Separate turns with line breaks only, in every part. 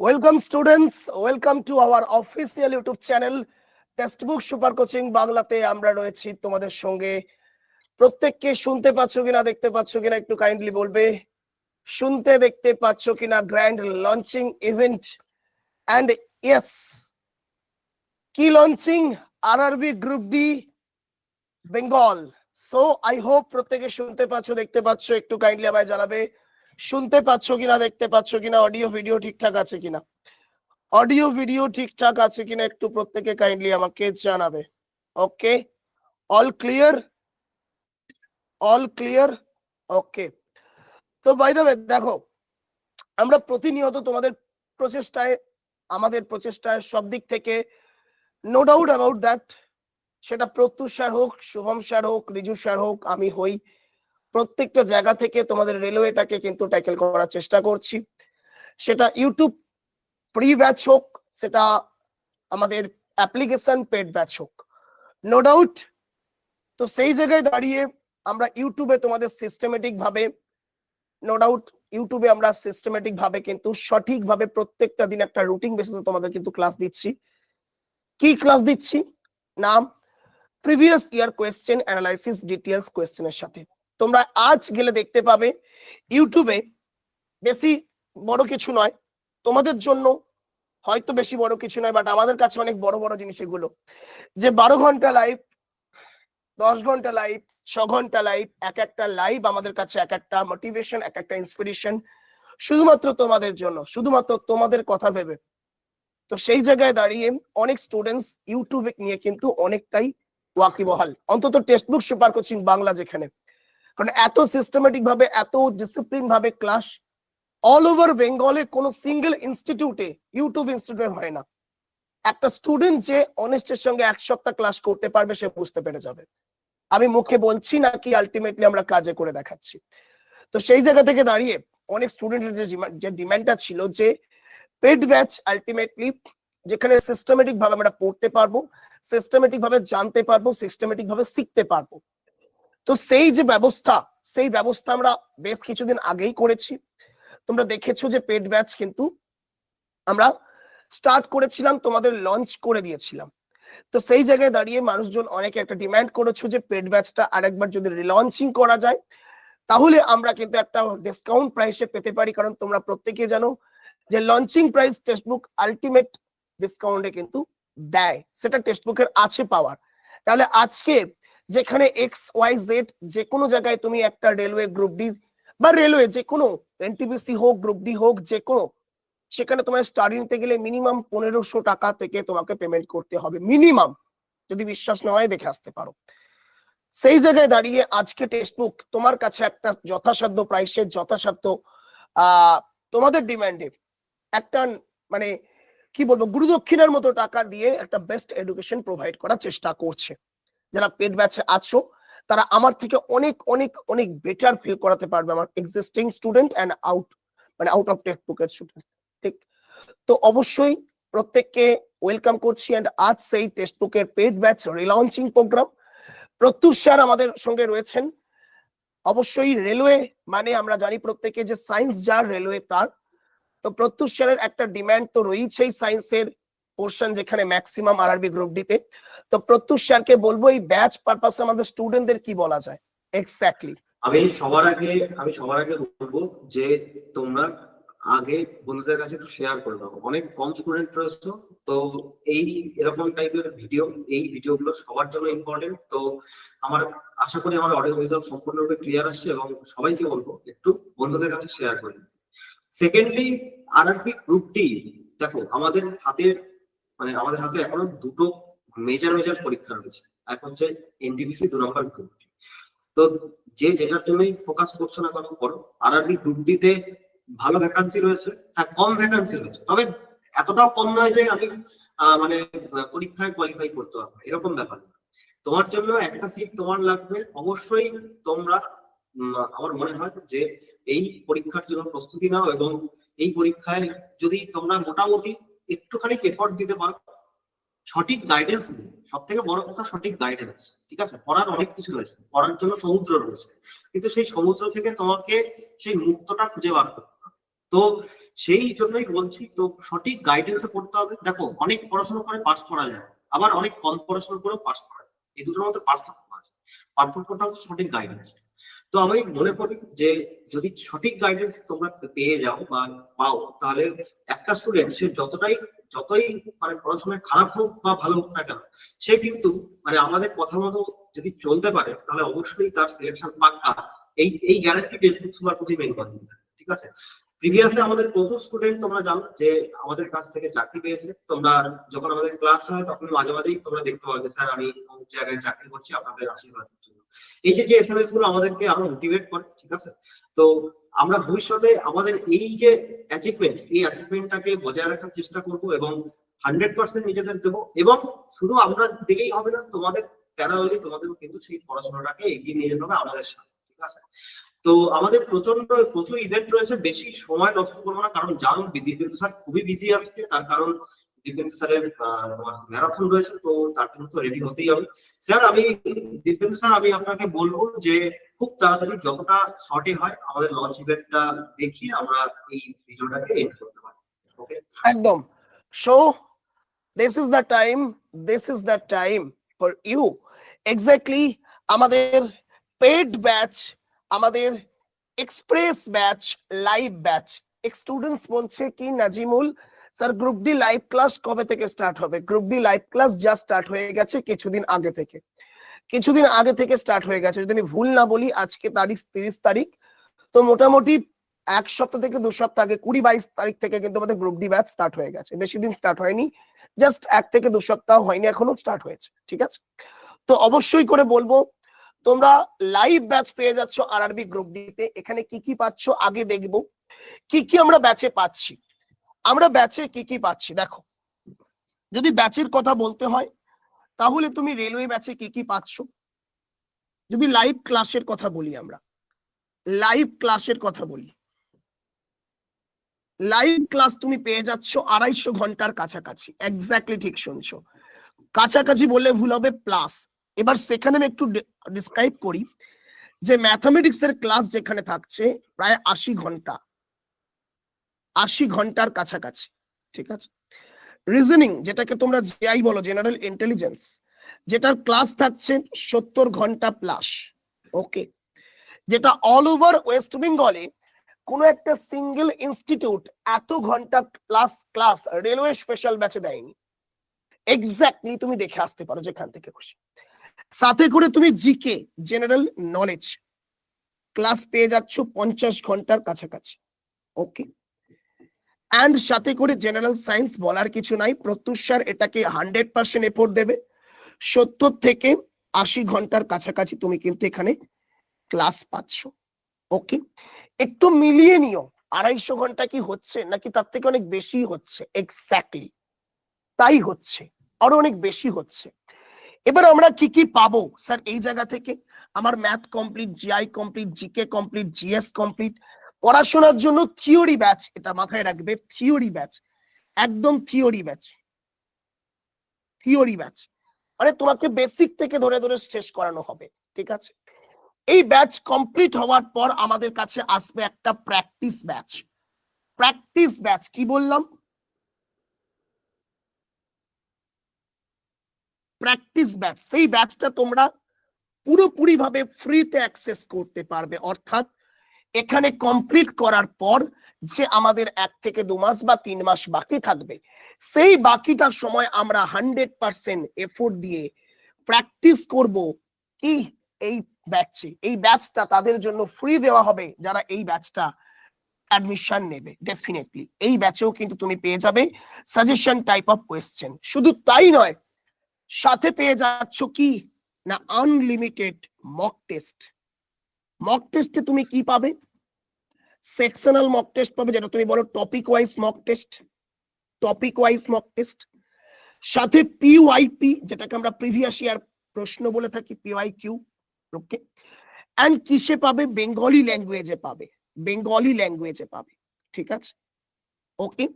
Welcome students welcome to our official YouTube channel textbook super coaching বাংলাতে আমরা রয়েছি তোমাদের সঙ্গে প্রত্যেককে শুনতে পাচ্ছ কিনা দেখতে পাচ্ছ কিনা একটু কাইন্ডলি বলবে শুনতে দেখতে পাচ্ছ কিনা grand launching event and yes কি launching RRB group D Bengal so I hope প্রত্যেকে শুনতে পাচ্ছ দেখতে পাচ্ছ একটু কাইন্ডলি আমায় জানাবে শুনতে পাচ্ছ কিনা, দেখতে পাচ্ছ কিনা অডিও ভিডিও ঠিকঠাক আছে কিনা? অডিও ভিডিও ঠিকঠাক আছে কিনা একটু প্রত্যেকে কাইন্ডলি আমাকে জানাবে। Okay all clear all clear okay তো বাই দ্য দেখো, আমরা প্রতিনিয়ত তোমাদের প্রচেষ্টায়, আমাদের প্রচেষ্টায় সব দিক থেকে নো ডাউট অ্যাবাউট দ্যাট সেটা প্রত্যুষ স্যার হোক, শুভম স্যার হোক, রিজু স্যার হোক, আমি হই। প্রত্যেকটা জায়গা থেকে তোমাদের রেলওয়েটাকে কিন্তু ট্যাকেল করার চেষ্টা করছি। সেটা ইউটিউব প্রি ব্যাচ হোক, সেটা আমাদের অ্যাপ্লিকেশন পেড ব্যাচ হোক। নো ডাউট তো সেই জায়গায় দাঁড়িয়ে আমরা ইউটিউবে তোমাদের সিস্টেমেটিক ভাবে নো ডাউট ইউটিউবে আমরা সিস্টেমেটিক ভাবে কিন্তু সঠিকভাবে প্রত্যেকটা দিন একটা রুটিন বেসিসে তোমাদের কিন্তু ক্লাস দিচ্ছি। কি ক্লাস দিচ্ছি? নাম previous year question analysis details কোয়েশ্চেনের সাথে। তোমরা আজ গেলে দেখতে পাবে, ইউটিউবে বেশি বড় কিছু নয়, তোমাদের জন্য হয়তো বেশি বড় কিছু নয় বাট আমাদের কাছে অনেক বড় বড় জিনিস এগুলো। যে বারো ঘণ্টা লাইভ দশ ঘণ্টা লাইভ ছ ঘণ্টা লাইভ এক একটা লাইভ আমাদের কাছে এক একটা মোটিভেশন এক একটা ইন্সপিরেশন শুধুমাত্র তোমাদের জন্য, শুধুমাত্র তোমাদের কথা ভেবে। তো সেই জায়গায় দাঁড়িয়ে অনেক স্টুডেন্টস ইউটিউবে নিয়ে কিন্তু অনেকটাই ওয়াকিবহাল। অন্তত টেক্সটবুক সুপার কোচিং বাংলা যেখানে। কারণ এত সিস্টেমেটিক ভাবে, এত ডিসিপ্লিন ভাবে ক্লাস অল ওভার বেঙ্গলে কোনো সিঙ্গেল ইনস্টিটিউটে ইউটিউব ইনস্টিটিউটে হয় না। একটা স্টুডেন্ট যে অনেস্টের সঙ্গে এক সপ্তাহ ক্লাস করতে পারবে, সে বুঝতে পেরে যাবে। আমি মুখে বলছি না কি আলটিমেটলি আমরা কাজে করে দেখাচ্ছি। তো সেই জায়গা থেকে দাঁড়িয়ে অনেক স্টুডেন্টের যে যে ডিমান্ডটা ছিল যে পেড ব্যাচ আলটিমেটলি যেখানে সিস্টেমেটিক ভাবে আমরা পড়তে পারব সিস্টেমেটিক ভাবে জানতে পারব সিস্টেমেটিক ভাবে শিখতে পারব। তো সেই যে ব্যবস্থা, সেই ব্যবস্থা আমরা বেশ কিছুদিন আগেই করেছি। তোমরা দেখেছ যে পেড ব্যাচ কিন্তু আমরা স্টার্ট করেছিলাম, তোমাদের লঞ্চ করে দিয়েছিলাম। তো সেই জায়গায় দাঁড়িয়ে মানুষজন অনেকে একটা ডিমান্ড করেছ যে পেড ব্যাচটা আরেকবার যদি রিলঞ্চিং করা যায়, তাহলে আমরা কিন্তু একটা ডিসকাউন্ট প্রাইসে পেতে পারি। কারণ তোমরা প্রত্যেকে জানো যে লঞ্চিং প্রাইস টেক্সটবুক আলটিমেট ডিসকাউন্টে কিন্তু দেয়। সেটা টেক্সটবুকের আছে পাওয়ার। তাহলে আজকে যেখানে এক্স ওয়াই জেড যে কোনো জায়গায় তুমি একটা রেলওয়ে গ্রুপ ডি বা রেলওয়ে যে কোনো এনটিপিসি হোক গ্রুপ ডি হোক যে কোনো সেখানে তোমার স্টাডি নিতে গেলে মিনিমাম পনেরোশো টাকা থেকে তোমাকে পেমেন্ট করতে হবে মিনিমাম যদি বিশ্বাস না হয় দেখে আসতে পারো। সেই জায়গায় দাঁড়িয়ে আজকে টেক্সট বুক তোমার কাছে একটা যথাসাধ্য প্রাইসে যথাসাধ্য তোমাদের ডিমান্ডে একটা মানে কি বলব, গুরুদক্ষিণার মতো টাকা দিয়ে একটা বেস্ট এডুকেশন প্রোভাইড করার চেষ্টা করছে। যারা পেড ব্যাচে আছো, তারা আমার থেকে অনেক অনেক অনেক বেটার ফিল করাতে পারবে আমার এক্সিস্টিং স্টুডেন্ট অ্যান্ড আউট মানে আউট অফ টেক্সট বুকের স্টুডেন্ট ঠিক? তো অবশ্যই প্রত্যেককে ওয়েলকাম করছি অ্যান্ড আজ সেই টেক্সট বুকের paid batch relaunching programme Pratyush sir আমাদের সঙ্গে রয়েছেন। অবশ্যই রেলওয়ে মানে আমরা জানি প্রত্যেকে যে সায়েন্স যার রেলওয়ে তার। তো প্রত্যুষ স্যারের একটা ডিমান্ড তো রয়েছেই সায়েন্সের পোর্শন যেখানে ম্যাক্সিমাম আরআরবি গ্রুপ ডিতে তো। প্রত্যুষ স্যারকে বলব, এই ব্যাচ পারপাসে আমাদের স্টুডেন্টদের কি বলা যায়? এক্স্যাক্টলি
আমি সবার আগে, আমি সবার আগে বলব যে তোমরা আগে বন্ধুদের কাছে একটু শেয়ার করে দাও। অনেক কম স্টুডেন্ট রয়েছে, তো এই এরকম টাইপের ভিডিও এই ভিডিওগুলো সবার জন্য ইম্পর্টেন্ট তো আমার, আশা করি আমার অডিও ভিজুয়াল সম্পূর্ণরূপে ক্লিয়ার আসছে এবং সবাইকে বলব, একটু বন্ধুদের কাছে শেয়ার করে দিতে। সেকেন্ডলি আরআরপি গ্রুপ ডি দেখো, আমাদের হাতের মানে আমাদের হাতে এখনও দুটো মেজর মেজর পরীক্ষা রয়েছে। এক হচ্ছে এনডিবিসি দু নম্বর গ্রুপ তো যে যেটার জন্যই ফোকাস করছ না কেন, করো। আরআরবি গ্রুপ ডিতে ভালো ভ্যাকান্সি রয়েছে। হ্যাঁ কম ভ্যাকান্সি রয়েছে। তবে এতটাও কম নয় যে আমি মানে পরীক্ষায় কোয়ালিফাই করতে পারব এরকম ব্যাপার তোমার জন্য একটা সিট তোমার লাগবে। অবশ্যই তোমরা আমার মনে হয় যে এই পরীক্ষার জন্য প্রস্তুতি নাও এবং এই পরীক্ষায় যদি তোমরা মোটামুটি একটুখানি এফোর্ট দিতে পারো। সঠিক গাইডেন্স নেই। সব থেকে বড় কথা সঠিক গাইডেন্স ঠিক আছে? পড়ার অনেক কিছু রয়েছে। পড়ার জন্য সমুদ্র রয়েছে। কিন্তু সেই সমুদ্র থেকে তোমাকে সেই মুক্তটা খুঁজে বার করতে তো সেই জন্যই বলছি, তো সঠিক গাইডেন্সে পড়তে হবে। দেখো, অনেক পড়াশোনা করে পাস করা যায়। আবার অনেক কম পড়াশোনা করেও পাস করা যায়। এই দুটোর মধ্যে পার্থক্য আছে। পার্থক্যটা হচ্ছে সঠিক গাইডেন্স তো আমি মনে করি যে যদি সঠিক গাইডেন্স তোমরা পেয়ে যাও বা পাও, তাহলে একটা স্টুডেন্ট সে যতটাই, যতই মানে পড়াশোনায় খারাপ হোক বা ভালো হোক না কেন, সে কিন্তু মানে আমাদের কথা মতো যদি চলতে পারে, তাহলে অবশ্যই তার সিলেকশন পাক্কা। এই এই guarantee text super coaching main কথা। ঠিক আছে? প্রিভিয়াসে আমাদের প্রচুর স্টুডেন্ট তোমরা জানো যে আমাদের কাছ থেকে চাকরি পেয়েছে। তোমরা যখন আমাদের ক্লাস হয়, তখন মাঝে মাঝেই তোমরা দেখতে পাবে স্যার, আমি অমুক জায়গায় চাকরি করছি, আপনাদের আশীর্বাদের জন্য এই যে যে এস এম এসগুলো আমাদেরকে আরও মোটিভেট করে, ঠিক আছে? তো আমরা ভবিষ্যতে আমাদের এই যে অ্যাচিভমেন্ট এই অ্যাচিভমেন্টটাকে বজায় রাখার চেষ্টা করব এবং হান্ড্রেড পার্সেন্ট নিজেদের দেবো এবং শুধু আমরা দিলেই হবে না, তোমাদের প্যারালি তোমাদেরও কিন্তু সেই পড়াশোনাটাকে এগিয়ে নিয়ে যেতে হবে আমাদের সাথে, ঠিক আছে? তো আমাদের প্রচণ্ড, প্রচুর ইভেন্ট রয়েছে, বেশি সময় নষ্ট করব না, কারণ জানো দীপেন্দু স্যার খুবই বিজি আজকে, তার কারণ স্যারের ম্যারাথন রয়েছে, তো তার জন্য তো রেডি হতেই হবে। স্যার, আমি স্যার, আমি আপনাকে বলব যে খুব তাড়াতাড়ি যতটা শর্টে হয়, আমাদের লঞ্চ ইভেন্টটা দেখিয়ে আমরা এই ভিডিওটাকে এন্ড করতে পারি ওকে
একদম। So this is time this is the time for you exactly আমাদের পেড ব্যাচ আমাদের express batch live batch students বলছে কি, Nazimul sir group D live class কবে থেকে স্টার্ট হবে? গ্রুপ ডি লাইভ ক্লাস যা স্টার্ট হয়ে গেছে কিছুদিন আগে থেকে। কিছুদিন আগে থেকে স্টার্ট হয়ে গেছে। যদি আমি ভুল না বলি, আজকে তারিখ তিরিশ তারিখ। তো মোটামুটি এক সপ্তাহ থেকে দু সপ্তাহ আগে, কুড়ি বাইশ তারিখ থেকে কিন্তু আমাদের গ্রুপ ডি ব্যাচ স্টার্ট হয়ে গেছে। বেশি দিন স্টার্ট হয়নি। জাস্ট এক থেকে দু সপ্তাহ হয়নি, এখনও স্টার্ট হয়েছে। ঠিক আছে? তো অবশ্যই করে বলব, তোমরা লাইভ ব্যাচ পেয়ে যাচ্ছ আরআরবি গ্রুপ ডিতে এখানে কি কি পাচ্ছ আগে দেখব। কি কি আমরা ব্যাচে পাচ্ছি? আমরা ব্যাচে কি কি পাচ্ছি? দেখো। যদি ব্যাচের কথা বলতে হয়, তাহলে তুমি রেলওয়ে ব্যাচে কি কি পাচ্ছ? যদি লাইভ ক্লাসের কথা বলি আমরা লাইভ ক্লাসের কথা বলি লাইভ ক্লাস তুমি পেয়ে যাচ্ছ আড়াইশো ঘণ্টার কাছাকাছি। এক্স্যাক্টলি ঠিক শুনছো। কাছাকাছি বললে ভুল হবে প্লাস এবার সেখানে আমি একটু ডিসক্রাইব করি যে ম্যাথামেটিক্স এর ক্লাস যেখানে থাকছে, প্রায় আশি ঘণ্টা। আশি ঘণ্টার কাছাকাছি, ঠিক আছে? রিজনিং যেটাকে তোমরা জিআই বলো জেনারেল ইন্টেলিজেন্স যেটার ক্লাস থাকছে সত্তর ঘণ্টা প্লাস ওকে যেটা অল ওভার ওয়েস্ট বেঙ্গলে কোনো একটা সিঙ্গেল ইনস্টিটিউট এত ঘণ্টা প্লাস ক্লাস রেলওয়ে স্পেশাল ব্যাচে দেয়নি। এক্স্যাক্টলি তুমি দেখে আসতে পারো যেখান থেকে খুশি। সাথে করে তুমি জিকে জেনারেল নলেজ ক্লাস পেয়ে যাচ্ছ পঞ্চাশ ঘণ্টার কাছাকাছি ওকে অ্যান্ড সাথে করে জেনারেল সায়েন্স বলার কিছু নাই। প্রত্যুষার এটাকে হান্ড্রেড পার্সেন্ট এফোর্ট দেবে। সত্তর থেকে আশি ঘণ্টার কাছাকাছি তুমি কিন্তু এখানে ক্লাস পাচ্ছ। ওকে একটু মিলিয়ে নিও। আড়াইশো ঘণ্টা কি হচ্ছে? নাকি তার থেকে অনেক বেশি হচ্ছে? এক্স্যাক্টলি তাই হচ্ছে। আরও অনেক বেশি হচ্ছে। এবার আমরা কি কি পাবো? স্যার এই জায়গা থেকে আমার math complete GI complete GK complete GS complete পড়াশোনার জন্য থিওরি ব্যাচ এটা মাথায় রাখবে থিওরি ব্যাচ একদম থিওরি ব্যাচ থিওরি ব্যাচ মানে তোমাকে বেসিক থেকে ধরে ধরে শেষ করানো হবে, ঠিক আছে? এই ব্যাচ কমপ্লিট হওয়ার পর আমাদের কাছে আসবে একটা প্র্যাকটিস ব্যাচ প্র্যাকটিস ব্যাচ কি বললাম? প্র্যাকটিস ব্যাচ সেই ব্যাচটা তোমরা পুরোপুরি ভাবে ফ্রিতে অ্যাক্সেস করতে পারবে, অর্থাৎ এখানে কমপ্লিট করার পর যে আমাদের এক থেকে দু মাস বা তিন মাস বাকি থাকবে, সেই বাকিটার সময় আমরা হান্ড্রেড পার্সেন্ট এফোর্ট দিয়ে প্র্যাকটিস করব কি এই ব্যাচে এই ব্যাচটা তাদের জন্য ফ্রি দেওয়া হবে যারা এই ব্যাচটা অ্যাডমিশন নেবে ডেফিনেটলি এই ব্যাচেও কিন্তু তুমি পেয়ে যাবে সাজেশন টাইপ অফ কোয়েশ্চেন শুধু তাই নয়, সাথে পেয়ে যাচ্ছ কি? না আনলিমিটেড মক টেস্ট মক টেস্টে তুমি কি পাবে? সেকশনাল মক টেস্ট পাবে, যেটা তুমি বলো topic wise mock test topic wise mock test সাথে পিওয়াইপি যেটাকে আমরা প্রিভিয়াস ইয়ার প্রশ্ন বলে থাকি পিওয়াই কিউ ওকে অ্যান্ড কিসে পাবে? বেঙ্গলি ল্যাঙ্গুয়েজে পাবে বেঙ্গলি ল্যাঙ্গুয়েজে পাবে, ঠিক আছে? ওকে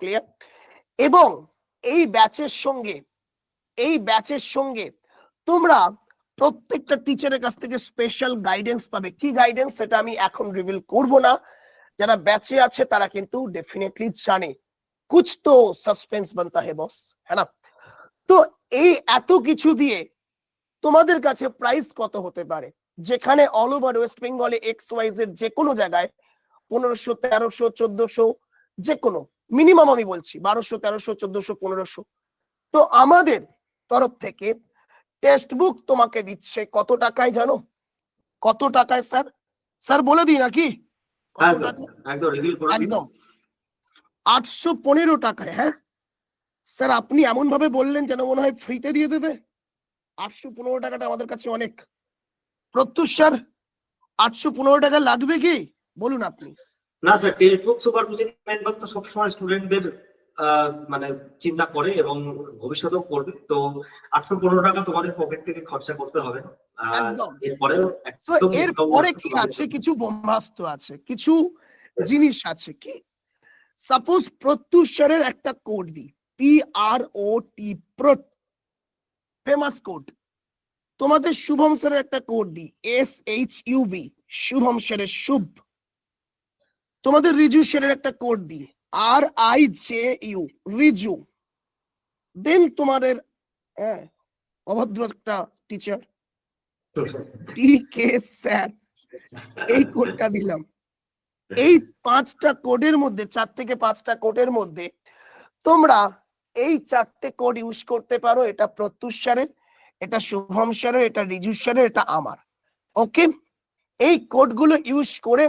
ক্লিয়ার এবং এই ব্যাচের সঙ্গে, এই ব্যাচের সঙ্গে তোমরা প্রত্যেকটা টিচারের কাছ থেকে স্পেশাল গাইডেন্স পাবে। কি গাইডেন্স সেটা আমি এখন রিভিল করব না। যারা ব্যাচে আছে, তারা কিন্তু ডেফিনেটলি জানে। কুছ তো সাসপেন্স বানতা হে বস হ্যাঁ তো এই এত কিছু দিয়ে তোমাদের কাছে প্রাইস কত হতে পারে? যেখানে অল ওভার ওয়েস্ট বেঙ্গলে এক্স ওয়াইজ এর যে কোনো জায়গায় পনেরোশো, তেরোশো, চোদ্দশো, যে কোনো। মিনিমাম আমি বলছি, বারোশো, তেরোশো, চোদ্দশো, পনেরোশো। তো আমাদের তরফ থেকে টেক্সট বুক তোমাকে দিচ্ছে। কত টাকায় জানো? কত টাকায় স্যার? স্যার বলে দিই নাকি?
হ্যাঁ? একদম
আটশো পনেরো টাকায় হ্যাঁ? স্যার আপনি এমন ভাবে বললেন যেন মনে হয় ফ্রিতে দিয়ে দেবে। আটশো পনেরো টাকাটা আমাদের কাছে অনেক। প্রত্যুষ স্যার আটশো পনেরো টাকা লাগবে কি? বলুন আপনি।
না sir text book super coaching mentor তো সবসময় স্টুডেন্টদের মানে চিন্তা করে এবং ভবিষ্যতেও করবে। তো আটশো পনেরো টাকা তোমাদের পকেট থেকে খরচা করতে হবে। আর এরপরেও
তো
একদম
এর
discount
পরে
আছে
কি আছে? কিছু আছে কিছু জিনিস আছে কি? সাপোজ প্রত্যুষ স্যারের একটা কোড দিই। পি আর ও টি প্রট ফেমাস কোড। তোমাদের শুভম স্যারের একটা কোড দি S H U B Shubham স্যারের শুভ। তোমাদের রিজু স্যারের একটা কোড দিই। R I J U Riju. Then তোমাদের হ্যাঁ অভদ্র একটা টিচার টি কে স্যার এই কোডটা দিলাম। এই পাঁচটা কোডের মধ্যে, চার থেকে পাঁচটা কোডের মধ্যে, তোমরা এই চারটে কোড ইউজ করতে পারো। এটা প্রত্যুষ এটা শুভম স্যারের, এটা রিজু স্যারের, এটা আমার। ওকে এই কোডগুলো ইউজ করে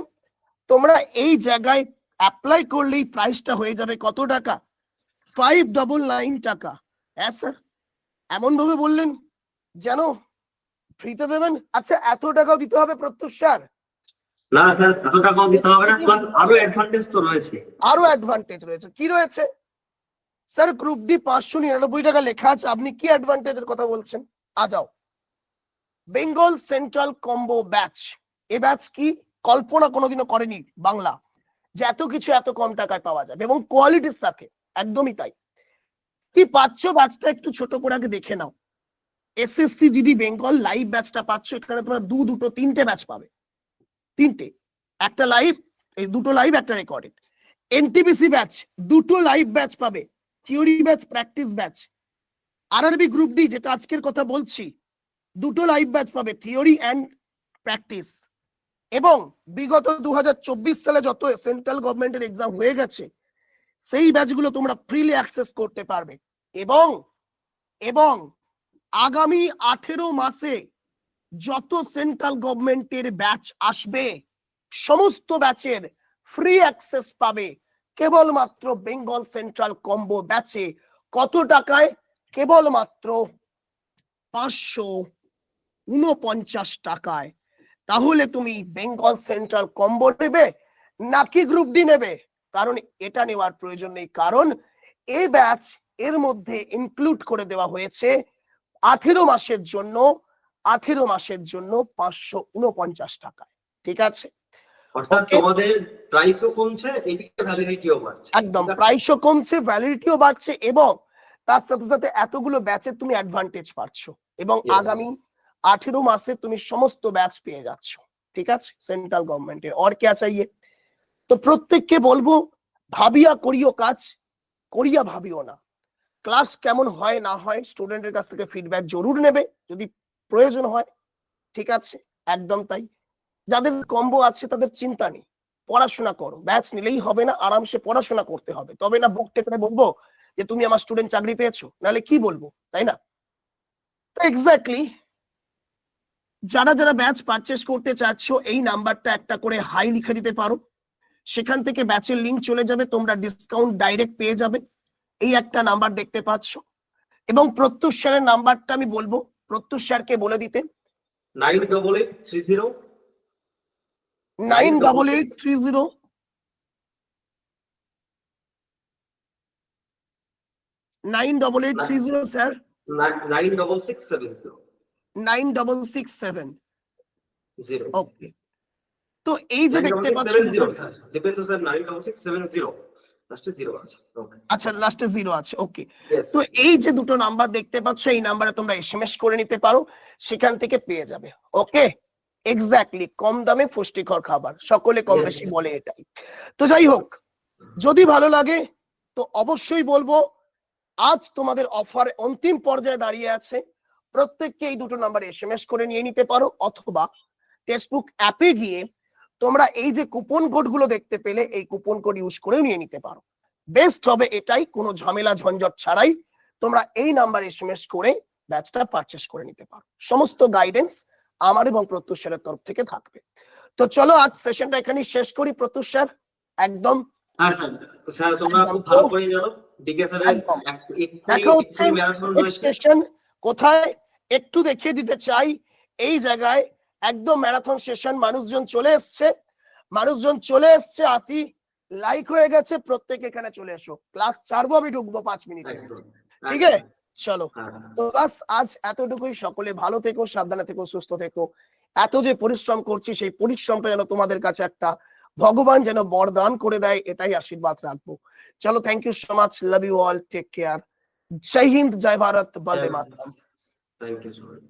তোমরা এই জায়গায় অ্যাপ্লাই করলেই প্রাইসটা হয়ে যাবে কত টাকা? ফাইভ ডবল নাইন টাকা। হ্যাঁ স্যার এমন ভাবে বললেন যেন ফ্রিতে দেবেন? আচ্ছা এত টাকাও দিতে হবে প্রত্যুষ স্যার
না স্যার এত টাকাও দিতে হবে না প্লাস আরও অ্যাডভান্টেজ তো রয়েছে।
আরও অ্যাডভান্টেজ রয়েছে। কি রয়েছে? স্যার গ্রুপ ডি পাঁচশো নিরানব্বই টাকা লেখা আছে। আপনি কি অ্যাডভান্টেজের কথা বলছেন? আ যাও। বেঙ্গল সেন্ট্রাল কম্বো ব্যাচ এ ব্যাচ কি? কল্পনা কোনোদিনও করেনি বাংলা। যে এত কিছু এত কম টাকায় পাওয়া যাবে এবং কোয়ালিটির সাথে, একদমই তাই। কি পাচ্ছ ব্যাচটা একটু ছোট করে আগে দেখে নাও। এসএসসি জিডি বেঙ্গল লাইভ ব্যাচটা পাচ্ছ, এখানে তোমরা দু, দুটো, তিনটে ব্যাচ পাবে। তিনটে। একটা লাইভ এই দুটো লাইভ একটা রেকর্ডেড এনটিপিসি ব্যাচ দুটো লাইভ ব্যাচ পাবে। Theory batch practice batch RRB group D যেটা আজকের কথা বলছি, দুটো লাইভ ব্যাচ পাবে থিওরি অ্যান্ড প্র্যাকটিস এবং বিগত দু হাজার চব্বিশ সালে যত সেন্ট্রাল গভর্নমেন্টের এক্সাম হয়ে গেছে, সেই ব্যাচগুলো তোমরা ফ্রিলি অ্যাক্সেস করতে পারবে। এবং এবং আগামী আঠেরো মাসে যত সেন্ট্রাল গভর্নমেন্টের ব্যাচ আসবে, সমস্ত ব্যাচের ফ্রি অ্যাক্সেস পাবে কেবলমাত্র বেঙ্গল সেন্ট্রাল কম্বো ব্যাচে কত টাকায়? কেবলমাত্র পাঁচশো উনপঞ্চাশ টাকায়। তাহলে তুমি বেঙ্গল সেন্ট্রাল কম্বো নেবে নাকি গ্রুপ ডি নেবে? কারণ এটা নেওয়ার প্রয়োজন নেই কারণ এই ব্যাচ এর মধ্যে ইনক্লুড করে দেওয়া হয়েছে আঠেরো মাসের জন্য আঠেরো মাসের জন্য পাঁচশো উনপঞ্চাশ টাকায় ঠিক আছে?
অর্থাৎ তোমাদের প্রাইসও কমছে এদিকে ভ্যালিডিটিও বাড়ছে।
একদম প্রাইসও কমছে ভ্যালিডিটিও বাড়ছে এবং তার সাথে সাথে এতগুলো ব্যাচের তুমি অ্যাডভান্টেজ পাচ্ছ এবং আগামী আঠেরো মাসে তুমি সমস্ত ব্যাচ পেয়ে যাচ্ছ, ঠিক আছে? সেন্ট্রাল গভর্নমেন্টের অর কে চাইয়ে তো প্রত্যেককে বলব, ভাবিয়া করিও কাজ, করিয়া ভাবিও না। ক্লাস কেমন হয়, না হয় স্টুডেন্টের কাছ থেকে ফিডব্যাক জরুর নেবে, যদি প্রয়োজন হয়, ঠিক আছে? একদম তাই। যাদের কম্বো আছে, তাদের চিন্তা নেই। পড়াশোনা করো। ব্যাচ নিলেই হবে না, আরামসে পড়াশোনা করতে হবে। তবে না বুক টেকে বলব যে, তুমি আমার স্টুডেন্ট চাকরি পেয়েছ? নাহলে কি বলব? তাই না? তো এক্স্যাক্টলি যারা যারা ব্যাচ পারচেস করতে চাচ্ছ এই নাম্বারটা একটা করে হাই লিখে দিতে পারো। সেখান থেকে ব্যাচের লিঙ্ক চলে যাবে তোমরা ডিসকাউন্ট ডাইরেক্ট পেয়ে যাবে। এই একটা নাম্বার দেখতে পাচ্ছ। এবং প্রত্যুষ স্যারের নাম্বারটা আমি বলব প্রত্যুষ স্যারকে বলে দিতে।
Nine double eight three zero
nine double eight three zero nine double eight three zero sir
nine double six seven zero
nine double six seven okay তো এই যে দেখতে পাচ্ছ
জিরো স্যার দেখবেন তো sir nine double six seven zero লাস্টে zero আছে okay
আচ্ছা লাস্টে জিরো আছে ওকে তো এই যে দুটো নাম্বার দেখতে পাচ্ছ এই নাম্বারে তোমরা এসএমএস করে নিতে পারো সেখান থেকে পেয়ে যাবে। ওকে এক্স্যাক্টলি কম দামে পুষ্টিকর খাবার। সকলে কম বেশি বলে এটাই। তো যাই হোক যদি ভালো লাগে তো অবশ্যই বলব আজ তোমাদের অফার অন্তিম পর্যায়ে দাঁড়িয়ে আছে। প্রত্যেককে এই দুটো নাম্বার এসএমএস করে নিয়ে নিতে পারো অথবা টেক্সটবুক অ্যাপে গিয়ে তোমরা এই যে কুপন কোডগুলো দেখতে পেলে এই কুপন কোড ইউজ করে নিয়ে নিতে পারো। বেস্ট হবে এটাই কোনো ঝামেলা ঝঞ্ঝট ছাড়াই তোমরা এই নাম্বার এসএমএস করে ব্যাচটা পারচেস করে নিতে পারো। সমস্ত গাইডেন্স আমার এবং প্রত্যুষ স্যারের তরফ থেকে থাকবে। তো চলো আজ সেশনটা এখানেই শেষ করি। প্রত্যুষ স্যার একদম।
স্যার। স্যার তোমরা খুব ভালো করে জানো। ডিকে স্যারের
একদম।
এক- এক্ষুনি-
দেখা হচ্ছে কোথায়? একটু দেখিয়ে দিতে চাই। এই জায়গায় একদম ম্যারাথন সেশন মানুষজন চলে এসছে। মানুষজন চলে এসছে আসি লাইক হয়ে গেছে প্রত্যেক এখানে চলে এসো। ক্লাস ছাড়বো আমি ঢুকবো পাঁচ মিনিটে। ঠিক আছে? চলো।
হ্যাঁ
তো বাস আজ এতটুকুই। সকলে ভালো থেকো সাবধানে থেকো সুস্থ থেকো। এত যে পরিশ্রম করছি সেই পরিশ্রমটা যেন তোমাদের কাছে একটা ভগবান যেন বরদান করে দেয় এটাই আশীর্বাদ রাখব। চলো thank you so much love you all take care जय हिंद जय भारत
बंदे
मातरम।
Thank you so much